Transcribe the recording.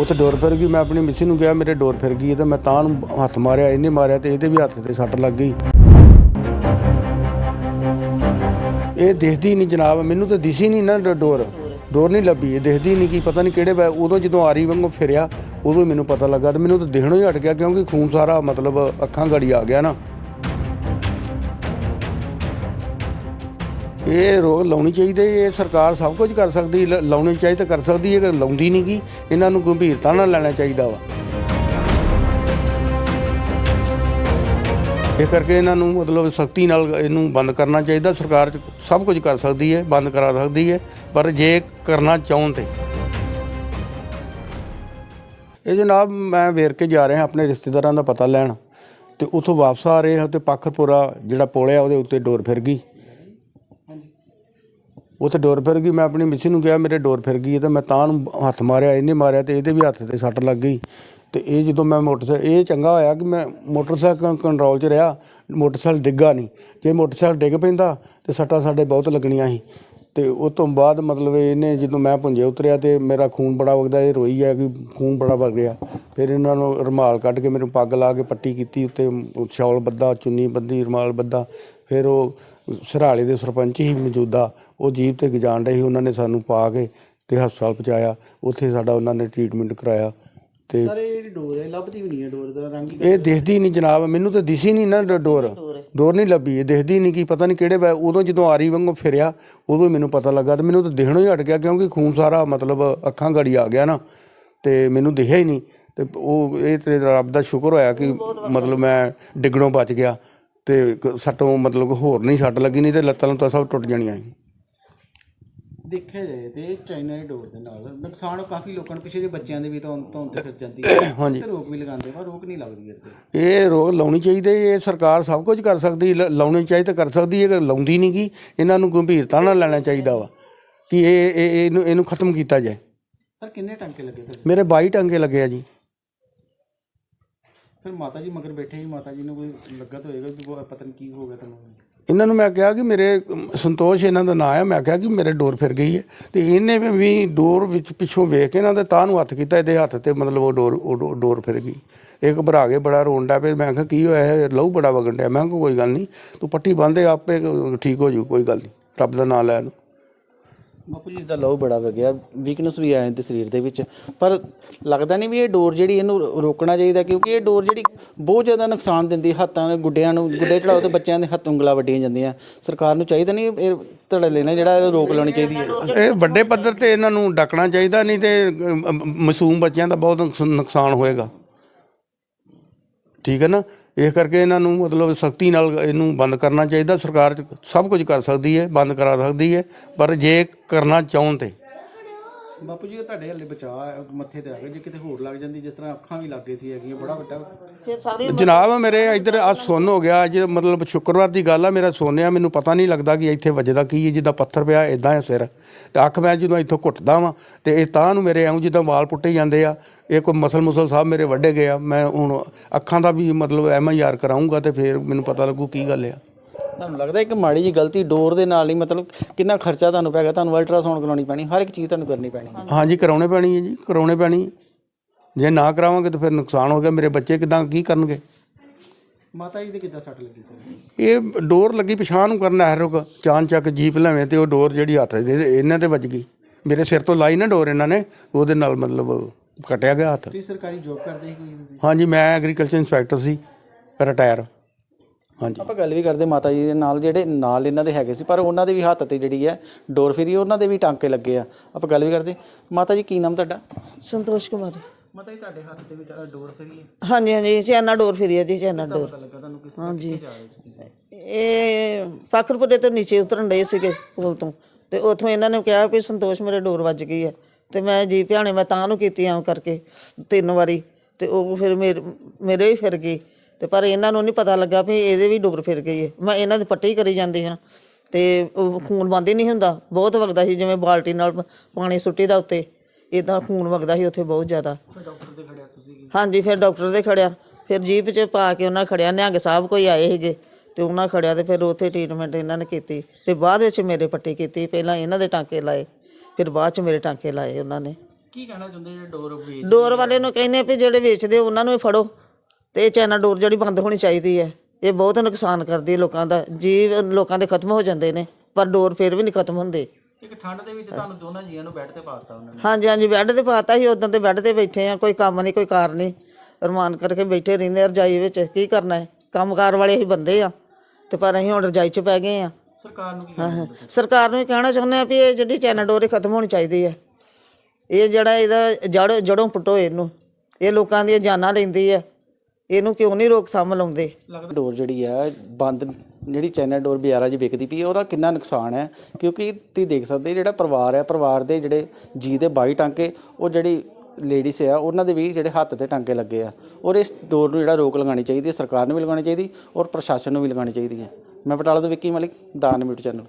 ਉੱਥੇ ਡੋਰ ਫਿਰ ਗਈ, ਮੈਂ ਆਪਣੀ ਮਿਸੀ ਨੂੰ ਕਿਹਾ, ਮੇਰੇ ਡੋਰ ਫਿਰ ਗਈ ਤੇ ਮੈਂ ਤਾਂ ਨੂੰ ਹੱਥ ਮਾਰਿਆ, ਇਹਨੇ ਮਾਰਿਆ ਤੇ ਇਹਦੇ ਵੀ ਹੱਥ ਤੇ ਸੱਟ ਲੱਗ ਗਈ। ਇਹ ਦਿਖਦੀ ਨਹੀਂ ਜਨਾਬ, ਮੈਨੂੰ ਤਾਂ ਦਿਸੀ ਨਹੀਂ ਨਾ ਡੋਰ। ਡੋਰ ਨਹੀਂ ਲੱਭੀ, ਇਹ ਦਿਖਦੀ ਨਹੀਂ ਕੀ, ਪਤਾ ਨਹੀਂ ਕਿਹੜੇ ਵੇ ਉਦੋਂ ਜਦੋਂ ਆਰੀ ਵਾਂਗੂ ਫਿਰਿਆ, ਉਦੋਂ ਹੀ ਮੈਨੂੰ ਪਤਾ ਲੱਗਾ ਤੇ ਮੈਨੂੰ ਤਾਂ ਦਿਖਣੋਂ ਹੀ ਹਟ ਗਿਆ ਕਿਉਂਕਿ ਖੂਨ ਸਾਰਾ ਮਤਲਬ ਅੱਖਾਂ ਗੜੀ ਆ ਗਿਆ ਨਾ। ਇਹ ਰੋਗ ਲਾਉਣੀ ਚਾਹੀਦੀ ਇਹ ਸਰਕਾਰ ਸਭ ਕੁਝ ਕਰ ਸਕਦੀ ਲ- ਲਾਉਣੀ ਚਾਹੀਦੀ ਤਾਂ ਕਰ ਸਕਦੀ ਹੈ ਕਿ ਲਾਉਂਦੀ ਨਹੀਂ ਗੀ, ਇਹਨਾਂ ਨੂੰ ਗੰਭੀਰਤਾ ਨਾਲ ਲੈਣਾ ਚਾਹੀਦਾ ਵਾ। ਇਹ ਕਰਕੇ ਇਹਨਾਂ ਨੂੰ ਮਤਲਬ ਸਖਤੀ ਨਾਲ ਇਹਨੂੰ ਬੰਦ ਕਰਨਾ ਚਾਹੀਦਾ, ਸਰਕਾਰ ਸਭ ਕੁਝ ਕਰ ਸਕਦੀ ਹੈ, ਬੰਦ ਕਰਾ ਸਕਦੀ ਹੈ, ਪਰ ਜੇ ਕਰਨਾ ਚਾਹੁੰ ਤੇ। ਇਹ ਜਨਾਬ ਮੈਂ ਵੇਰ ਕੇ ਜਾ ਰਿਹਾ ਆਪਣੇ ਰਿਸ਼ਤੇਦਾਰਾਂ ਦਾ ਪਤਾ ਲੈਣ, ਤੇ ਉਥੋਂ ਵਾਪਸ ਆ ਰਹੇ ਹਾਂ ਤੇ ਪੱਖਰਪੁਰਾ ਜਿਹੜਾ ਪੁਲ ਆ, ਉਹਦੇ ਉੱਤੇ ਡੋਰ ਫਿਰ ਗਈ। ਉੱਥੇ ਡੋਰ ਫਿਰ ਗਈ। ਮੈਂ ਆਪਣੀ ਮਿਸੀ ਨੂੰ ਕਿਹਾ, ਮੇਰੇ ਡੋਰ ਫਿਰ ਗਈ। ਹੈ ਤੇ ਮੈਂ ਤਾਂ ਨੂੰ ਹੱਥ ਮਾਰਿਆ, ਇਹਨੇ ਮਾਰਿਆ ਤੇ ਇਹਦੇ ਵੀ ਹੱਥ ਤੇ ਸੱਟ ਲੱਗ ਗਈ। ਤੇ ਇਹ ਜਦੋਂ ਮੈਂ ਮੋਟਰਸਾਈਕਲ, ਇਹ ਚੰਗਾ ਹੋਇਆ ਕਿ ਮੈਂ ਮੋਟਰਸਾਈਕਲ ਕੰਟਰੋਲ 'ਚ ਰਿਹਾ, ਮੋਟਰਸਾਈਕਲ ਡਿੱਗਾ ਨਹੀਂ। ਜੇ ਮੋਟਰਸਾਈਕਲ ਡਿੱਗ ਪੈਂਦਾ, ਤੇ ਸੱਟਾਂ ਸਾਡੇ ਬਹੁਤ ਲੱਗਣੀਆਂ ਸੀ। ਤੇ ਉਸ ਤੋਂ ਬਾਅਦ ਮਤਲਬ ਇਹਨੇ ਜਦੋਂ ਮੈਂ ਪੁੰਜੇ ਉਤਰਿਆ ਤੇ ਮੇਰਾ ਖੂਨ ਬੜਾ ਵਗਦਾ, ਇਹ ਰੋਈ ਹੈ ਕਿ ਖੂਨ ਬੜਾ ਵਗ ਰਿਹਾ। ਫਿਰ ਇਹਨਾਂ ਨੂੰ ਰੁਮਾਲ ਕੱਢ ਕੇ ਮੈਨੂੰ ਪੱਗ ਲਾ ਕੇ ਪੱਟੀ ਕੀਤੀ, ਉੱਤੇ ਸ਼ਾਲ ਬੱਧਾ, ਚੁੰਨੀ ਬੱਧੀ, ਰੁਮਾਲ ਬੱਧਾ। ਫਿਰ ਉਹ ਸਰਾਲੇ ਦੇ ਸਰਪੰਚ ਹੀ ਮੌਜੂਦਾ ਉਹ ਜੀਪ ਤੇ ਗਜਾਣ ਰਹੇ ਸੀ ਉਹਨਾਂ ਨੇ ਸਾਨੂੰ ਪਾ ਕੇ ਤੇ ਹਸਪਤਾਲ ਪਹੁੰਚਾਇਆ। ਉੱਥੇ ਸਾਡਾ ਉਹਨਾਂ ਨੇ ਟ੍ਰੀਟਮੈਂਟ ਕਰਾਇਆ ਤੇ ਸਰ ਇਹ ਜਿਹੜੀ ਡੋਰ ਹੈ ਲੱਭਦੀ ਵੀ ਨਹੀਂ ਹੈ ਡੋਰ ਦਾ ਰੰਗ ਹੀ ਇਹ ਦਿਖਦੀ ਨਹੀਂ ਜਨਾਬ ਮੈਨੂੰ ਤਾਂ ਦਿਸੀ ਨਹੀਂ ਨਾ ਡ- ਡੋਰ। ਡੋਰ ਨਹੀਂ ਲੱਭੀ ਇਹ ਦਿਖਦੀ ਨਹੀਂ ਕੀ ਪਤਾ ਨਹੀਂ ਕਿਹੜੇ ਵੇ ਉਦੋਂ ਜਦੋਂ ਆਰੀ ਵਾਂਗੂ ਫਿਰਿਆ ਉਦੋਂ ਹੀ ਮੈਨੂੰ ਪਤਾ ਲੱਗਾ ਤੇ ਮੈਨੂੰ ਤਾਂ ਦਿਖਣੋਂ ਹੀ ਹਟ ਗਿਆ ਕਿਉਂਕਿ ਖੂਨ ਸਾਰਾ ਮਤਲਬ ਅੱਖਾਂ ਗੜੀ ਆ ਗਿਆ ਨਾ ਤੇ ਮੈਨੂੰ ਦਿਖਿਆ ਹੀ ਨਹੀਂ। ਤੇ ਉਹ ਇਹ ਤੇ ਰੱਬ ਦਾ ਸ਼ੁਕਰ ਹੋਇਆ ਕਿ ਮਤਲਬ ਮੈਂ ਡਿੱਗਣੋਂ ਬਚ ਗਿਆ। ਤੇ ਕ- ਸੱਟੋਂ ਮਤਲਬ ਹੋਰ ਨਹੀਂ ਸੱਟ ਲੱਗੀ ਨਹੀਂ ਤੇ ਲੱਤਾਂ ਲੁੱਤਾਂ ਸਭ ਟੁੱਟ ਜਾਣੀਆਂ ਸੀ। ਦੇਖਿਆ ਜਾਏ ਤੇ ਚਾਈਨਾ ਦੀ ਡੋਰ ਦੇ ਨਾਲ ਨੁਕਸਾਨ ਕਾਫੀ ਲੋਕਾਂ ਨੂੰ ਪਿੱਛੇ ਦੇ ਬੱਚਿਆਂ ਦੇ ਵੀ ਤਾਂ ਤੋਂ ਤੇ ਫਿਰ ਜਾਂਦੀ ਹੈ। ਹਾਂਜੀ। ਤੇ ਰੋਕ ਵੀ ਲਗਾਉਂਦੇ ਪਰ ਰੋਕ ਨਹੀਂ ਲੱਗਦੀ ਇੱਥੇ ਇਹ ਰੋਗ ਲਾਉਣੀ ਚਾਹੀਦੀ ਹੈ, ਇਹ ਸਰਕਾਰ ਸਭ ਕੁਝ ਕਰ ਸਕਦੀ ਲ- ਲਾਉਣੀ ਚਾਹੀਦੀ ਤਾਂ ਕਰ ਸਕਦੀ ਹੈ ਕਿ ਲਾਉਂਦੀ ਨਹੀਂ ਗੀ ਇਹਨਾਂ ਨੂੰ ਗੰਭੀਰਤਾ ਨਾਲ ਲੈਣਾ ਚਾਹੀਦਾ ਵਾ ਕਿ ਇਹ ਇਹ- ਇਹਨੂੰ ਇਹਨੂੰ ਖਤਮ ਕੀਤਾ ਜਾਏ। ਸਰ ਕਿੰਨੇ ਟਾਂਕੇ ਲੱਗੇ ਤੁਹਾਡੇ? ਮੇਰੇ 22 ਟੰਗੇ ਲੱਗੇ ਆ ਜੀ। ਫਿਰ ਮਾਤਾ ਜੀ ਮਗਰ ਬੈਠੇ ਹੀ ਮਾਤਾ ਜੀ ਨੂੰ ਕੋਈ ਲੱਗਾ ਹੋਏਗਾ ਵੀ ਉਹ ਕੀ ਹੋ ਗਿਆ ਤੁਹਾਨੂੰ ਇਹਨਾਂ ਨੂੰ ਮੈਂ ਕਿਹਾ ਕਿ ਮੇਰੇ ਸੰਤੋਸ਼ ਇਹਨਾਂ ਦਾ ਨਾਂ ਹੈ ਮੈਂ ਕਿਹਾ ਕਿ ਮੇਰੇ ਡੋਰ ਫਿਰ ਗਈ ਹੈ। ਤੇ ਇਹਨੇ ਵੀ- ਡੋਰ ਵਿੱਚ ਪਿੱਛੋਂ ਵੇਖ ਕੇ ਇਹਨਾਂ ਦੇ ਤਾਂ ਨੂੰ ਹੱਥ ਕੀਤਾ, ਇਹਦੇ ਹੱਥ ਤੇ ਮਤਲਬ ਉਹ ਡੋਰ ਉਹ ਡੋਰ ਫਿਰ ਗਈ। ਇਹ ਘਬਰਾ ਕੇ ਬੜਾ ਰੋਣ ਡਿਆ ਪਿਆ, ਮੈਂ ਕਿਹਾ ਕੀ ਹੋਇਆ ਹੈ, ਲਹੂ ਬੜਾ ਵਗਣ ਡਿਆ। ਮੈਂ ਕਿਹਾ ਕੋਈ ਗੱਲ ਨਹੀਂ ਤੂੰ ਪੱਟੀ ਬੰਨ੍ਹਦੇ ਆਪੇ ਠੀਕ ਹੋ ਜੂ, ਕੋਈ ਗੱਲ ਨਹੀਂ ਰੱਬ ਦਾ ਨਾਮ ਲੈ ਨੂੰ। ਬਾਪੂ ਜੀ ਦਾ ਲਹੂ ਬੜਾ ਵਗਿਆ ਵੀਕਨੈਸ ਵੀ ਆ ਜਾਂਦੀ ਸਰੀਰ ਦੇ ਵਿੱਚ। ਪਰ ਲੱਗਦਾ ਨਹੀਂ ਵੀ ਇਹ ਡੋਰ ਜਿਹੜੀ ਇਹਨੂੰ ਰੋਕਣਾ ਚਾਹੀਦਾ ਕਿਉਂਕਿ ਇਹ ਡੋਰ ਜਿਹੜੀ ਬਹੁਤ ਜ਼ਿਆਦਾ ਨੁਕਸਾਨ ਦਿੰਦੀ ਹੱਥਾਂ ਦੇ ਗੁੱਡਿਆਂ ਨੂੰ ਗੁੱਡੇ ਚੜਾਓ ਤੇ ਬੱਚਿਆਂ ਦੇ ਹੱਥ ਉਂਗਲਾਂ ਵੱਡੀਆਂ ਜਾਂਦੀਆਂ। ਸਰਕਾਰ ਨੂੰ ਚਾਹੀਦਾ ਨਹੀਂ ਇਹ ਧੜੱਲੇ ਨਾਲ ਜਿਹੜਾ ਇਹ ਰੋਕ ਲਾਉਣੀ ਚਾਹੀਦੀ ਹੈ। ਇਹ ਵੱਡੇ ਪੱਧਰ ਤੇ ਇਹਨਾਂ ਨੂੰ ਡੱਕਣਾ ਚਾਹੀਦਾ ਨਹੀਂ ਤੇ ਅਮ, ਮਾਸੂਮ ਬੱਚਿਆਂ ਦਾ ਬਹੁਤ ਨੁਕਸਾਨ ਹੋਏਗਾ। ਠੀਕ ਹੈ ਨਾ? ਇਸ ਕਰਕੇ ਇਹਨਾਂ ਨੂੰ ਮਤਲਬ ਸਖਤੀ ਨਾਲ ਇਹਨੂੰ ਬੰਦ ਕਰਨਾ ਚਾਹੀਦਾ, ਸਰਕਾਰ ਸਭ ਕੁਝ ਕਰ ਸਕਦੀ ਹੈ, ਬੰਦ ਕਰਾ ਸਕਦੀ ਹੈ, ਪਰ ਜੇ ਕਰਨਾ ਚਾਹੁੰ ਤੇ ਬਾਪੂ ਜੀ ਇਹ ਤੁਹਾਡੇ ਹੱਲੇ ਬਚਾ ਮੱਥੇ ਤੇ ਆ ਗਏ ਜੇ ਕਿਤੇ ਹੋਰ ਲੱਗ ਜਾਂਦੀ ਜਿਸ ਤਰ੍ਹਾਂ ਅੱਖਾਂ ਵੀ ਲੱਗੇ ਸੀ ਹੈਗੀਆਂ ਬੜਾ ਵੱਡਾ। ਫਿਰ ਸਾਰੇ ਜਨਾਬ ਮੇਰੇ ਇੱਧਰ ਆ ਸੁੰਨ ਹੋ ਗਿਆ ਅੱਜ ਮਤਲਬ ਸ਼ੁੱਕਰਵਾਰ ਦੀ ਗੱਲ ਆ ਮੇਰਾ ਸੋਨਿਆ ਮੈਨੂੰ ਪਤਾ ਨਹੀਂ ਲੱਗਦਾ ਕਿ ਇੱਥੇ ਵੱਜਦਾ ਕੀ ਹੈ ਜਿੱਦਾਂ ਪੱਥਰ ਪਿਆ ਇਦਾਂ ਹੈ ਸਿਰ। ਤੇ ਅੱਖ ਮੈਂ ਜਦੋਂ ਇੱਥੋਂ ਘੁੱਟਦਾ ਵਾਂ ਤੇ ਇਹ ਤਾਂ ਨੂੰ ਮੇਰੇ ਐਉਂ ਜਿੱਦਾਂ ਵਾਲ ਪੁੱਟੇ ਜਾਂਦੇ ਆ ਇਹ ਕੋਈ ਮਸਲ ਮੁਸਲ ਸਾਹਿਬ ਮੇਰੇ ਵੱਡੇ ਗਏ ਆ ਮੈਂ ਹੁਣ ਅੱਖਾਂ ਦਾ ਵੀ ਮਤਲਬ ਐਮ ਆਈ ਆਰ ਕਰਾਉਂਗਾ ਤੇ ਫਿਰ ਮੈਨੂੰ ਪਤਾ ਲੱਗੂ ਕੀ ਗੱਲ ਆ। ਤੁਹਾਨੂੰ ਲੱਗਦਾ ਇੱਕ ਮਾੜੀ ਜੀ ਗਲਤੀ ਡੋਰ ਦੇ ਨਾਲ ਹੀ ਮਤਲਬ ਕਿੰਨਾ ਖਰਚਾ ਤੁਹਾਨੂੰ ਪੈ ਗਿਆ? ਤੁਹਾਨੂੰ ਅਲਟਰਾਸਾਊਂਡ ਕਰਾਉਣੀ ਪੈਣੀ ਹਰ ਇੱਕ ਚੀਜ਼ ਤੁਹਾਨੂੰ ਕਰਨੀ ਪੈਣੀ। ਹਾਂਜੀ ਕਰਾਉਣੇ ਪੈਣੀ ਹੈ ਜੀ ਕਰਾਉਣੇ ਪੈਣੀ। ਹੈ ਜੇ ਨਾ ਕਰਾਵਾਂਗੇ ਤਾਂ ਫਿਰ ਨੁਕਸਾਨ ਹੋ ਗਿਆ। ਮੇਰੇ ਬੱਚੇ ਕਿਦਾਂ ਕੀ ਕਰਨਗੇ? ਮਾਤਾ ਜੀ ਦੇ ਕਿੱਦਾਂ ਸੱਟ ਲੱਗੀ ਸੀ? ਇਹ ਡੋਰ ਲੱਗੀ ਪਛਾਣ ਨੂੰ ਕਰਨ ਨਹਿਰ ਰੁਕ। ਚਾਨ ਚੱਕ ਜੀਪ ਲੈਵੇਂ ਤੇ ਉਹ ਡੋਰ ਜਿਹੜੀ ਹੱਥ ਦੇ ਇਹਨਾਂ ਤੇ ਵੱਜ ਗਈ। ਮੇਰੇ ਸਿਰ ਤੋਂ ਲਾਈ ਨਾ ਡੋਰ ਇਹਨਾਂ ਨੇ ਉਹਦੇ ਨਾਲ ਮਤਲਬ ਕਟਿਆ ਗਿਆ ਹੱਥ। ਤੁਸੀਂ ਸਰਕਾਰੀ ਜੋਬ ਕਰਦੇ ਸੀ ਕੋਈ? ਹਾਂਜੀ ਮੈਂ ਐਗਰੀਕਲਚਰ ਇੰਸਪੈਕਟਰ ਸੀ ਰਿਟਾਇਰ। ਹਾਂਜੀ। ਆਪਾਂ ਗੱਲ ਵੀ ਕਰਦੇ ਮਾਤਾ ਜੀ ਦੇ ਨਾਲ ਜਿਹੜੇ ਨਾਲ ਇਹਨਾਂ ਦੇ ਹੈਗੇ ਸੀ ਪਰ ਉਹਨਾਂ ਦੇ ਵੀ ਹੱਥ ਤੇ ਜਿਹੜੀ ਹੈ ਡੋਰ ਫਿਰੀ ਉਹਨਾਂ ਦੇ ਵੀ ਟਾਂਕੇ ਲੱਗੇ ਆ। ਆਪਾਂ ਗੱਲ ਵੀ ਕਰਦੇ। ਮਾਤਾ ਜੀ ਕੀ ਨਾਮ ਤੁਹਾਡਾ? ਸੰਤੋਸ਼ ਕੁਮਾਰੀ। ਮਾਤਾ ਜੀ ਤੁਹਾਡੇ ਹੱਥ ਤੇ ਵੀ ਡੋਰ ਫਿਰੀ ਹੈ? ਹਾਂਜੀ ਹਾਂਜੀ ਚੈਨਾ ਡੋਰ ਫਿਰੀ ਹੈ ਜੀ ਚੈਨਾ ਡੋਰ। ਪਤਾ ਲੱਗਾ ਤੁਹਾਨੂੰ ਕਿਸ ਹਾਂਜੀ? ਇਹ ਫਾਕਰਪੁਰੇ ਤੋਂ ਨੀਚੇ ਉਤਰਨ ਡਏ ਸੀਗੇ ਪੁਲ ਤੋਂ। ਤੇ ਉੱਥੋਂ ਇਹਨਾਂ ਨੇ ਕਿਹਾ ਵੀ ਸੰਤੋਸ਼ ਮੇਰੇ ਡੋਰ ਵੱਜ ਗਈ ਹੈ। ਤੇ ਮੈਂ ਜੀ ਭਿਆਣੇ ਮੈਂ ਤਾਂ ਨੂੰ ਕੀਤੀ ਆਉਂ ਕਰਕੇ ਤਿੰਨ ਵਾਰੀ। ਤੇ ਉਹ ਫਿਰ ਮੇਰੇ ਮੇਰੇ ਵੀ ਫਿਰ ਗਈ ਤੇ ਪਰ ਇਹਨਾਂ ਨੂੰ ਨਹੀਂ ਪਤਾ ਲੱਗਾ ਵੀ ਇਹਦੇ ਵੀ ਡੋਰ ਫਿਰ ਗਈ ਹੈ ਮੈਂ ਇਹਨਾਂ ਦੀ ਪੱਟੀ ਕਰੀ ਜਾਂਦੀ ਹਾਂ ਤੇ ਉਹ ਖੂਨ ਬੰਦ ਹੀ ਨਹੀਂ ਹੁੰਦਾ। ਬਹੁਤ ਵਗਦਾ ਸੀ ਜਿਵੇਂ ਬਾਲਟੀ ਨਾਲ ਪਾਣੀ ਸੁੱਟੀ ਦਾ ਉੱਤੇ। ਇਦਾਂ ਖੂਨ ਵਗਦਾ ਸੀ ਉੱਥੇ ਬਹੁਤ ਜ਼ਿਆਦਾ। ਡਾਕਟਰ ਦੇ ਖੜਿਆ ਤੁਸੀਂ ਹਾਂਜੀ ਫਿਰ ਡਾਕਟਰ ਦੇ ਖੜਿਆ। ਫਿਰ ਜੀਪ 'ਚ ਪਾ ਕੇ ਉਹਨਾਂ ਖੜਿਆ। ਨਿਹੰਗ ਸਾਹਿਬ ਕੋਈ ਆਏ ਸੀਗੇ ਤੇ ਉਹਨਾਂ ਖੜਿਆ ਤੇ ਫਿਰ ਉੱਥੇ ਟ੍ਰੀਟਮੈਂਟ ਇਹਨਾਂ ਨੇ ਕੀਤੀ। ਤੇ ਬਾਅਦ ਵਿੱਚ ਮੇਰੇ ਪੱਟੀ ਕੀਤੀ। ਪਹਿਲਾਂ ਇਹਨਾਂ ਦੇ ਟਾਂਕੇ ਲਾਏ। ਫਿਰ ਬਾਅਦ 'ਚ ਮੇਰੇ ਟਾਂਕੇ ਲਾਏ ਉਹਨਾਂ ਨੇ। ਕੀ ਕਹਿਣਾ ਚਾਹੁੰਦੇ ਜਿਹੜੇ ਡੋਰ ਵੇਚ ਡੋਰ ਵਾਲੇ ਨੂੰ ਕਹਿੰਦੇ ਵੀ ਜਿਹੜੇ ਵੇਚਦੇ ਉਹਨਾਂ ਨੂੰ ਵੀ ਫੜੋ। ਤੇ ਇਹ ਚਾਈਨਾ ਡੋਰ ਜਿਹੜੀ ਬੰਦ ਹੋਣੀ ਚਾਹੀਦੀ ਹੈ ਇਹ ਬਹੁਤ ਨੁਕਸਾਨ ਕਰਦੀ ਹੈ ਲੋਕਾਂ ਦਾ ਜੀਵ ਲੋਕਾਂ ਦੇ ਖਤਮ ਹੋ ਜਾਂਦੇ ਨੇ ਪਰ ਡੋਰ ਫਿਰ ਵੀ ਨਹੀਂ ਖਤਮ ਹੁੰਦੇ। ਇੱਕ ਠੰਡ ਦੇ ਵਿੱਚ ਤੁਹਾਨੂੰ ਦੋਨਾਂ ਜੀਆਂ ਨੂੰ ਬੈੱਡ ਤੇ ਪਾਤਾ ਉਹਨਾਂ ਨੇ। ਹਾਂਜੀ ਹਾਂਜੀ ਬੈੱਡ ਤੇ ਪਾਤਾ ਸੀ ਉਦੋਂ ਤੇ ਬੈੱਡ ਤੇ ਬੈਠੇ ਆ ਕੋਈ ਕੰਮ ਨਹੀਂ ਕੋਈ ਕਾਰ ਨਹੀਂ। ਰਮਾਨ ਕਰਕੇ ਬੈਠੇ ਰਹਿੰਦੇ ਆ ਰਜਾਈ ਵਿੱਚ ਕੀ ਕਰਨਾ ਹੈ? ਕੰਮਕਾਰ ਵਾਲੇ ਹੀ ਬੰਦੇ ਆ ਤੇ ਪਰ ਅਸੀਂ ਹੁਣ ਰਜਾਈ 'ਚ ਪੈ ਗਏ ਆ। ਸਰਕਾਰ ਨੂੰ ਕੀ ਕਹਿਣਾ ਚਾਹੁੰਦੇ? ਸਰਕਾਰ ਨੂੰ ਵੀ ਕਹਿਣਾ ਚਾਹੁੰਦੇ ਆ ਵੀ ਇਹ ਜਿਹੜੀ ਚਾਈਨਾ ਡੋਰ ਇਹ ਖਤਮ ਹੋਣੀ ਚਾਹੀਦੀ ਹੈ। ਇਹ ਜਿਹੜਾ ਇਹਦਾ ਜੜ ਜੜੋਂ ਪੁੱਟੋ ਇਹਨੂੰ। ਇਹ ਲੋਕਾਂ ਦੀਆਂ ਜਾਨਾਂ ਲੈਂਦੀ ਹੈ ਇਹਨੂੰ ਕਿਉਂ ਨਹੀਂ ਰੋਕ ਰੋਕਥਾਮ ਲਾਉਂਦੇ? ਲੱਗਦਾ ਡੋਰ ਜਿਹੜੀ ਹੈ ਬੰਦ ਜਿਹੜੀ ਚਾਈਨਾ ਡੋਰ ਬਾਜ਼ਾਰਾਂ 'ਚ ਵਿਕਦੀ ਪਈ ਹੈ, ਉਹਦਾ ਕਿੰਨਾ ਨੁਕਸਾਨ ਹੈ? ਕਿਉਂਕਿ ਤੁਸੀਂ ਦੇਖ ਸਕਦੇ ਜਿਹੜਾ ਪਰਿਵਾਰ ਹੈ ਪਰਿਵਾਰ ਦੇ ਜਿਹੜੇ ਜੀ ਦੇ 22 ਟਾਂਕੇ ਉਹ ਜਿਹੜੀ ਲੇਡੀਜ਼ ਆ ਉਹਨਾਂ ਦੇ ਵੀ ਜਿਹੜੇ ਹੱਥ ਤੇ ਟਾਂਕੇ ਲੱਗੇ ਆ। ਔਰ ਇਸ ਡੋਰ ਨੂੰ ਜਿਹੜਾ ਰੋਕ ਲਗਾਉਣੀ ਚਾਹੀਦੀ ਹੈ ਸਰਕਾਰ ਨੂੰ ਵੀ ਲਗਾਉਣੀ ਚਾਹੀਦੀ ਔਰ ਪ੍ਰਸ਼ਾਸਨ ਨੂੰ ਵੀ ਲਗਾਉਣੀ ਚਾਹੀਦੀ ਹੈ ਮੈਂ ਬਟਾਲਾ ਤੋਂ ਵਿੱਕੀ ਮਲਿਕ ਦਾ ਨਿਊਜ਼ ਚੈਨਲ।